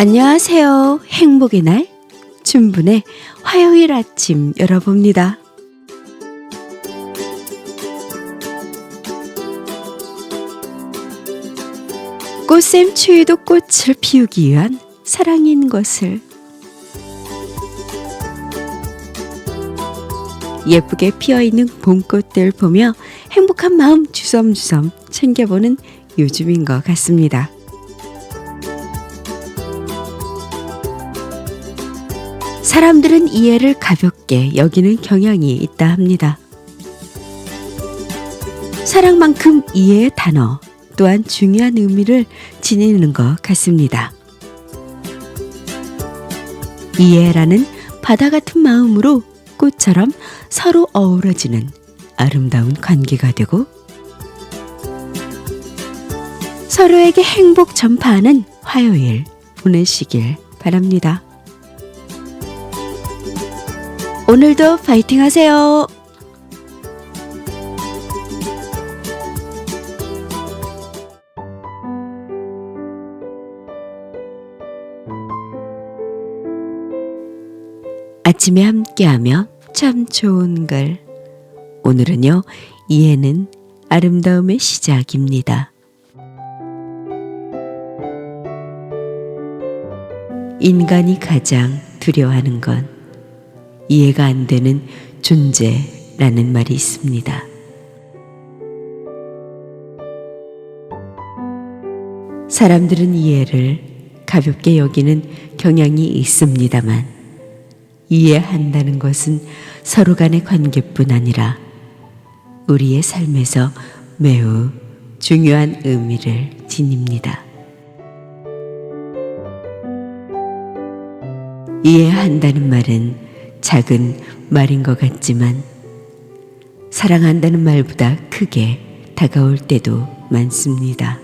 안녕하세요. 행복의 날 춘분의 화요일 아침 열어봅니다. 꽃샘 추위도 꽃을 피우기 위한 사랑인 것을 예쁘게 피어있는 봄꽃들 보며 행복한 마음 주섬주섬 챙겨보는 요즘인 것 같습니다. 사람들은 이해를 가볍게 여기는 경향이 있다 합니다. 사랑만큼 이해의 단어 또한 중요한 의미를 지니는 것 같습니다. 이해라는 바다 같은 마음으로 꽃처럼 서로 어우러지는 아름다운 관계가 되고 서로에게 행복 전파하는 화요일 보내시길 바랍니다. 오늘도 파이팅 하세요. 아침에 함께하며 참 좋은 걸. 오늘은요, 이해는 아름다움의 시작입니다. 인간이 가장 두려워하는 건 이해가 안 되는 존재라는 말이 있습니다. 사람들은 이해를 가볍게 여기는 경향이 있습니다만 이해한다는 것은 서로 간의 관계뿐 아니라 우리의 삶에서 매우 중요한 의미를 지닙니다. 이해한다는 말은 작은 말인 것 같지만 사랑한다는 말보다 크게 다가올 때도 많습니다.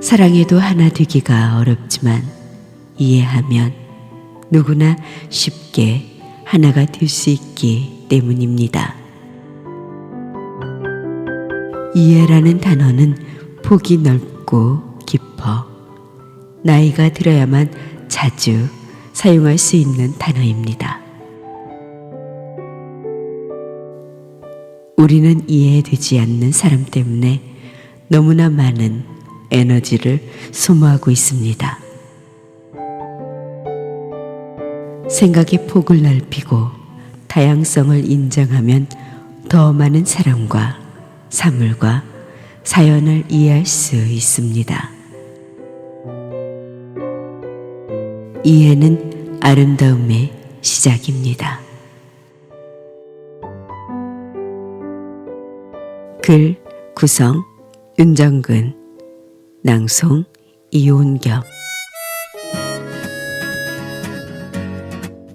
사랑해도 하나 되기가 어렵지만 이해하면 누구나 쉽게 하나가 될 수 있기 때문입니다. 이해라는 단어는 폭이 넓고 깊어 나이가 들어야만 자주 사용할 수 있는 단어입니다. 우리는 이해되지 않는 사람 때문에 너무나 많은 에너지를 소모하고 있습니다. 생각의 폭을 넓히고 다양성을 인정하면 더 많은 사람과 사물과 사연을 이해할 수 있습니다. 이해는 아름다움의 시작입니다. 글 구성 윤정근 낭송 이온겸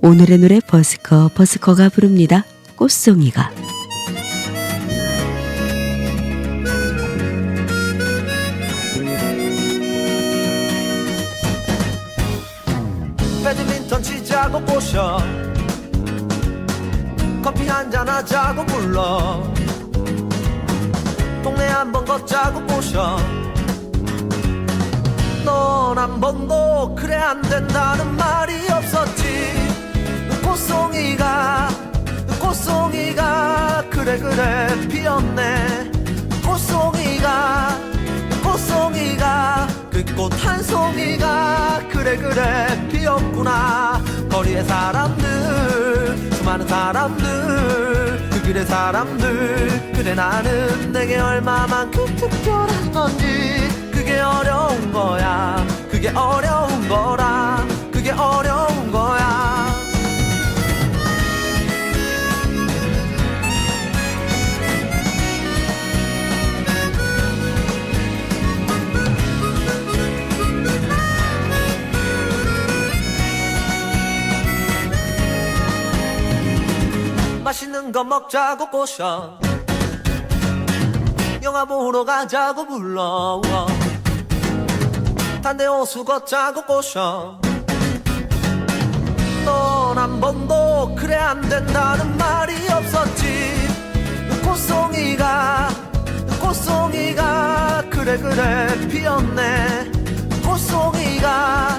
오늘의 노래 버스커 버스커가 부릅니다. 꽃송이가 치자고 꼬셔. 커피 한잔 하자고 불러. 동네 한번 걷자고 꼬셔. 넌 한 번도 그래 안 된다는 말이 없었지. 꽃송이가 꽃송이가 그래 그래 피었네. 꽃송이가 꽃송이가 그 꽃 한 송이가 그래 그래 피었구나 거리의 사람들 수많은 사람들 그 길의 사람들 그래 나는 내게 얼마만큼 특별한 건지. 그게 어려운 거야. 그게 어려운 거라. 그게 어려운 거야 맛있는 거 먹자고 꼬셔. 영화 보러 가자고 불러 단대 호수 걷자고 꼬셔. 넌 한 번도 그래 안 된다는 말이 없었지. 꽃송이가 꽃송이가 그래 그래 피었네. 꽃송이가